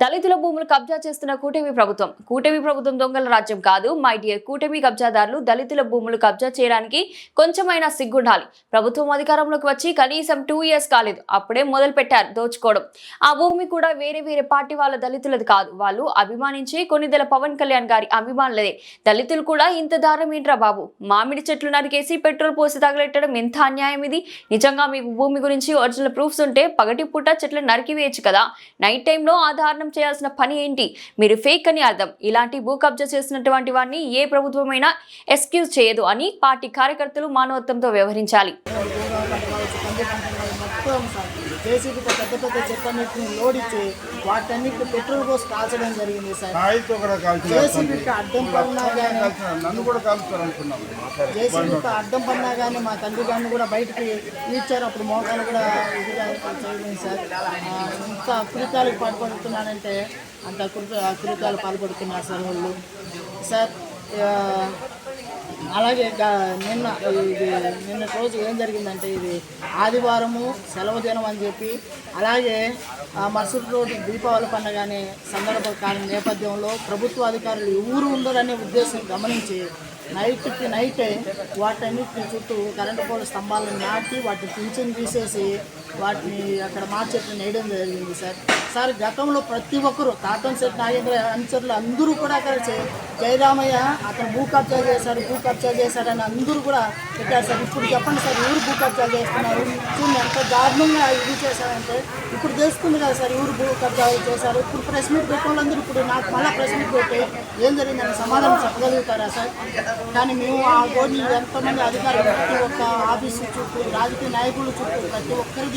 దళితుల భూములు కబ్జా చేస్తున్న కూటమి ప్రభుత్వం. కూటమి ప్రభుత్వం దొంగల రాజ్యం కాదు. మై డియర్ కూటమి కబ్జాదారులు దళితుల భూములు కబ్జా చేయడానికి కొంచెమైనా సిగ్గుండాలి. ప్రభుత్వం అధికారంలోకి వచ్చి కనీసం టూ ఇయర్స్ కాలేదు. అప్పుడే మొదలు పెట్టారు దోచుకోవడం. ఆ భూమి కూడా వేరే వేరే పార్టీ వాళ్ళ దళితులది కాదు. వాళ్ళు అభిమానించే కొన్నిదల పవన్ కళ్యాణ్ గారి అభిమానులదే. దళితులు కూడా ఇంత దారుణం ఏంట్రా బాబు? మామిడి చెట్లు నరికేసి పెట్రోల్ పోసి తగలెట్టడం ఎంత అన్యాయం ఇది? నిజంగా మీకు భూమి గురించి ఒరిజినల్ ప్రూఫ్స్ ఉంటే పగటి పూట చెట్లు నరికివేయచ్చు కదా. నైట్ టైంలో ఆ దారుణం చేయాల్సిన పని ఏంటి? మీరు ఫేక్ అని అర్థం. ఇలాంటి భూ కబ్జా చేసినటువంటి వారిని ఏ ప్రభుత్వమైనా ఎక్స్క్యూజ్ చేయదు అని పార్టీ కార్యకర్తలు మానవత్వంతో వ్యవహరించాలి. జేసీబీతో పెద్ద పెద్ద చెత్తన్నిటిని లోడిచ్చి వాటన్నిటిని పెట్రోల్ పోసి కాల్చడం జరిగింది సార్ జేసీబీకి అడ్డం పడినా కానీ నన్ను కూడా జేసీబీకి అడ్డం పడినా కానీ మా తండ్రి గారిని కూడా బయటికి ఈడ్చారు అప్పుడు మోకాలు కూడా ఇదిగా సార్. ఇంకా ఇంత అకృతాలకు పాల్పడుతున్నానంటే అంత అకృత అకృతాలు పాల్పడుతున్నారు సార్ వాళ్ళు. సార్ అలాగే నిన్న ఇది నిన్న రోజు ఏం జరిగిందంటే ఇది ఆదివారము సెలవు దినం అని చెప్పి అలాగే మరుసటి రోజు దీపావళి పండుగ అనే సందర్భ కాలం నేపథ్యంలో ప్రభుత్వ అధికారులు ఈ ఊరు ఉండరనే ఉద్దేశం గమనించి నైట్కి నైటే వాటన్నిటిని చుట్టూ కరెంటు పోల స్తంభాలను నాటి వాటిని పింఛన్ తీసేసి వాటిని అక్కడ మార్చెట్లు నేయడం జరిగింది సార్. సార్ గతంలో ప్రతి ఒక్కరు కాటన్ సెట్ నాగేంద్ర అనుచరులు అందరూ కూడా అక్కడ జయరామయ్య అతను భూ కబ్జా చేశాడు భూ కబ్జా చేశారని అందరూ కూడా పెట్టారు సార్. ఇప్పుడు చెప్పండి సార్ ఎవరు భూ కబ్జా చేస్తున్నారు? చూడండి ఎంత దారుణంగా ఇది చేశారంటే ఇప్పుడు తెలుస్తుంది కదా సార్ ఎవరు భూ కబ్జా చేశారు? ఇప్పుడు ప్రెస్ మీట్ పెట్టే వాళ్ళందరూ ఇప్పుడు నాకు మళ్ళీ ప్రెస్ మీట్ పెట్టి ఏం జరిగిందని సమాధానం చెప్పగలుగుతారా సార్? కానీ మేము ఆ గోడిని ఎంతమంది అధికారులు ప్రతి ఒక్క ఆఫీసు చుట్టూ రాజకీయ నాయకుల చుట్టూ ప్రతి ఒక్కరి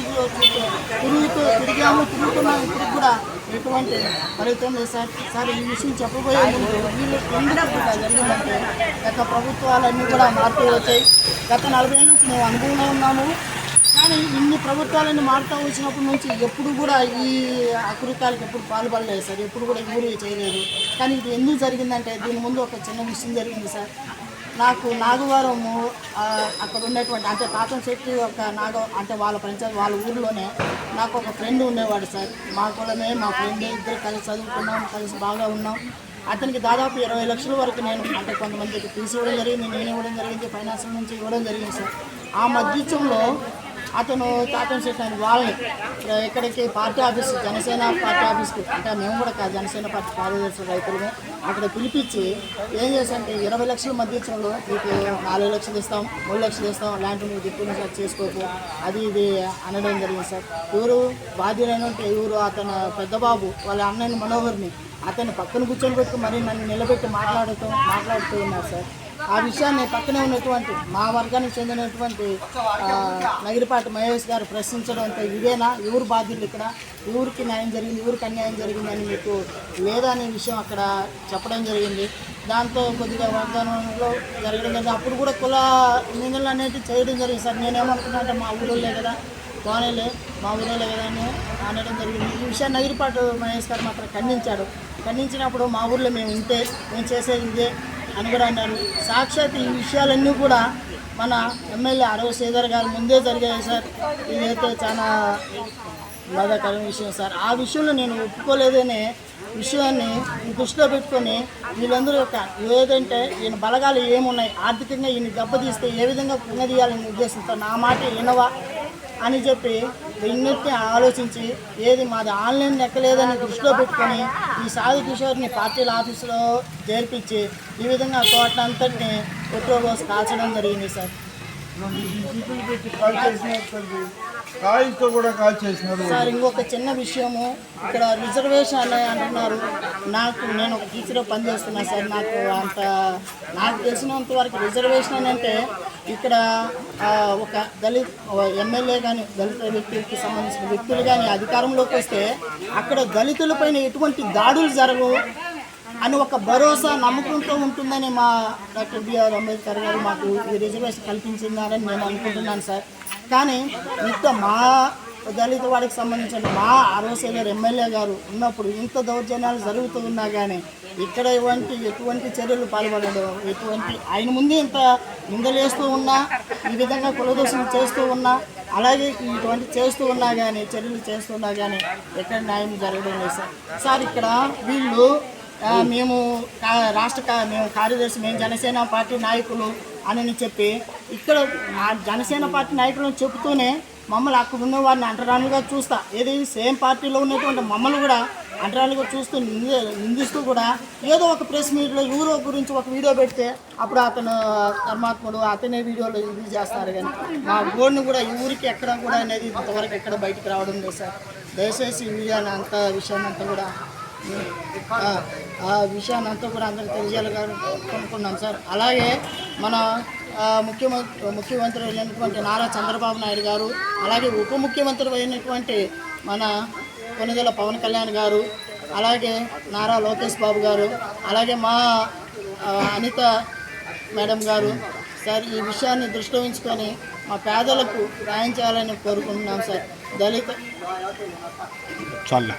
తిరుగుతూ తిరిగాము తిరుగుతున్నాము. ఇప్పుడు కూడా ఎటువంటి ఫలితం లేదు సార్. సార్ ఈ విషయం చెప్పబోయే ముందు వీళ్ళు ఎందుకు జరిగిందంటే గత ప్రభుత్వాలన్నీ కూడా మారుతూ వచ్చాయి. గత నలభై ఏళ్ళ నుంచి మేము అనుభవంలో ఉన్నాము. కానీ ఇన్ని ప్రభుత్వాలన్నీ మారుతూ వచ్చినప్పటి నుంచి ఎప్పుడు కూడా ఈ అకృతాలకు ఎప్పుడు పాల్పడలేదు సార్. ఎప్పుడు కూడా ఎవరు చేయలేదు. కానీ ఇది ఎందుకు జరిగిందంటే దీని ముందు ఒక చిన్న విషయం జరిగింది సార్. నాకు నాగవరము అక్కడ ఉన్నటువంటి అంటే తాతం శెట్టి ఒక నాగ అంటే వాళ్ళ పంచాయతీ వాళ్ళ ఊర్లోనే నాకు ఒక ఫ్రెండ్ ఉండేవాడు సార్. మా కులమే మా ఫ్రెండ్ ఇద్దరు కలిసి చదువుకున్నాం కలిసి బాగా ఉన్నాం. అతనికి దాదాపు ఇరవై లక్షల వరకు నేను అంటే కొంతమందికి తీసి ఇవ్వడం జరిగింది నేను ఇవ్వడం జరిగింది ఫైనాన్స్ నుంచి ఇవ్వడం జరిగింది సార్. ఆ మధ్యత్వంలో అతను తాతన్ శెట్టి వాళ్ళని ఇక్కడికి పార్టీ ఆఫీస్ జనసేన పార్టీ ఆఫీస్కి అంటే మేము కూడా కాదు జనసేన పార్టీ కార్యదర్శులు రైతులని అక్కడ పిలిపించి ఏం చేశారంటే ఇరవై లక్షల మధ్యత్వంలో మీకు నాలుగు లక్షలు ఇస్తాం మూడు లక్షలు ఇస్తాం లాంటి మీరు దిక్కుని సార్ చేసుకోకు అది ఇది అనడం జరిగింది సార్. ఎవరు బాధ్యులైన ఎవరు అతను పెద్దబాబు వాళ్ళ అన్నయ్య మనోహర్ని అతన్ని పక్కన కూర్చొని పెట్టుకు మరి నన్ను నిలబెట్టి మాట్లాడుతూ మాట్లాడుతూ ఉన్నారు సార్. ఆ విషయాన్ని పక్కనే ఉన్నటువంటి మా వర్గానికి చెందినటువంటి నగిరిపాటి మహేష్ గారు ప్రశ్నించడం అంటే ఇదేనా ఎవరు బాధ్యులు ఇక్కడ? ఎవరికి న్యాయం జరిగింది? ఎవరికి అన్యాయం జరిగిందని మీకు లేదా అనే విషయం అక్కడ చెప్పడం జరిగింది. దాంతో కొద్దిగా వాగ్దానంలో జరగడం జరిగింది. అప్పుడు కూడా కుల నిందలు అనేవి చేయడం జరిగింది. సార్ నేనేమనుకున్నా అంటే మా ఊళ్ళోలే కదా కోనేలే మా ఊళ్ళో కదా అని అనడం జరిగింది. ఈ విషయాన్ని నగిరిపాటు మహేష్ గారు మాత్రం ఖండించాడు ఖండించినప్పుడు మా ఊర్లో మేము ఇంతే మేము చేసేది ఇదే. అని కూడా అన్నారు. సాక్షాత్ ఈ విషయాలన్నీ కూడా మన ఎమ్మెల్యే అరవ శ్రీధర్ గారు ముందే జరిగాయి సార్. ఇదైతే చాలా బాధాకరమైన విషయం సార్. ఆ విషయంలో నేను ఒప్పుకోలేదనే విషయాన్ని దృష్టిలో పెట్టుకొని వీళ్ళందరూ యొక్క ఏదంటే ఈయన బలగాలు ఏమున్నాయి ఆర్థికంగా ఈయన దెబ్బతీస్తే ఏ విధంగా పునదీయాలని ఉద్దేశంతో నా మాట వినవా? అని చెప్పి ఇన్నిటిని ఆలోచించి ఏది మాది ఆన్లైన్ లెక్కలేదని దృష్టిలో పెట్టుకొని ఈ సాధు కిషోర్ని పార్టీల ఆఫీసులో చేర్పించి ఈ విధంగా తోటంతటిని పెట్రోల్ పోసి కాల్చడం జరిగింది సార్. కూడా కాల్ చేసినారు. సార్ ఇంకొక చిన్న విషయము. ఇక్కడ రిజర్వేషన్ అనే అంటున్నారు. నాకు నేను ఒక టీచర్గా పనిచేస్తున్నా సార్. నాకు అంత నాకు తెలిసినంత వరకు రిజర్వేషన్ అని అంటే ఇక్కడ ఒక దళిత్ ఎమ్మెల్యే కానీ దళిత వ్యక్తులకి సంబంధించిన వ్యక్తులు కానీ అధికారంలోకి వస్తే అక్కడ దళితులపైన ఎటువంటి దాడులు జరగవు అని ఒక భరోసా నమ్మకంతో ఉంటుందని మా డాక్టర్ బిఆర్ అంబేద్కర్ గారు మాకు ఈ రిజర్వేషన్ కల్పించిందారని నేను అనుకుంటున్నాను సార్. కానీ ఇంత మా దళిత వాడికి సంబంధించిన మా ఆరోసేలర్ ఎమ్మెల్యే గారు ఉన్నప్పుడు ఇంత దౌర్జన్యాలు జరుగుతూ ఉన్నా కానీ ఇక్కడ ఇటువంటి ఎటువంటి చర్యలు పాల్పడడం ఎటువంటి ఆయన ముందే ఇంత నిందలేస్తూ ఉన్నా ఈ విధంగా కులదోషణ చేస్తూ ఉన్నా అలాగే ఇటువంటి చేస్తూ ఉన్నా కానీ చర్యలు చేస్తున్నా కానీ ఎక్కడ న్యాయం జరగడం లేదు సార్. సార్ ఇక్కడ వీళ్ళు మేము కా- రాష్ట్ర మేము కార్యదర్శి మేము జనసేన పార్టీ నాయకులు అని చెప్పి ఇక్కడ మా జనసేన పార్టీ నాయకులను చెబుతూనే మమ్మల్ని అక్కడ ఉన్న వారిని అంటరానులుగా చూస్తా. ఏది సేమ్ పార్టీలో ఉన్నటువంటి మమ్మల్ని కూడా అంటరానుగా చూస్తూ నింది నిందిస్తూ కూడా ఏదో ఒక ప్రెస్ మీట్లో యూరో గురించి ఒక వీడియో పెడితే అప్పుడు అతను ధర్మాత్ముడు అతనే వీడియోలో ఇది చేస్తారు కానీ మా బోర్డుని కూడా ఈ ఊరికి ఎక్కడ కూడా అనేది ఇంతవరకు ఎక్కడ బయటకు రావడం లేదు సార్. దయచేసి ఈ అంత విషయాన్ని అంతా కూడా ఆ, విషయాన్ని అంతా కూడా అందరికి తెలియాలి అనుకున్నాం సార్. అలాగే మన ముఖ్యమంత్రి ముఖ్యమంత్రి అయినటువంటి నారా చంద్రబాబు నాయుడు గారు అలాగే ఉప ముఖ్యమంత్రి అయినటువంటి మన కొనుగోల పవన్ కళ్యాణ్ గారు అలాగే నారా లోకేష్ బాబు గారు అలాగే మా అనిత మేడం గారు సార్ ఈ విషయాన్ని దృష్టిలో ఉంచుకొని మా పేదలకు న్యాయం చేయాలని కోరుకుంటున్నాం సార్. దళిత చాలే.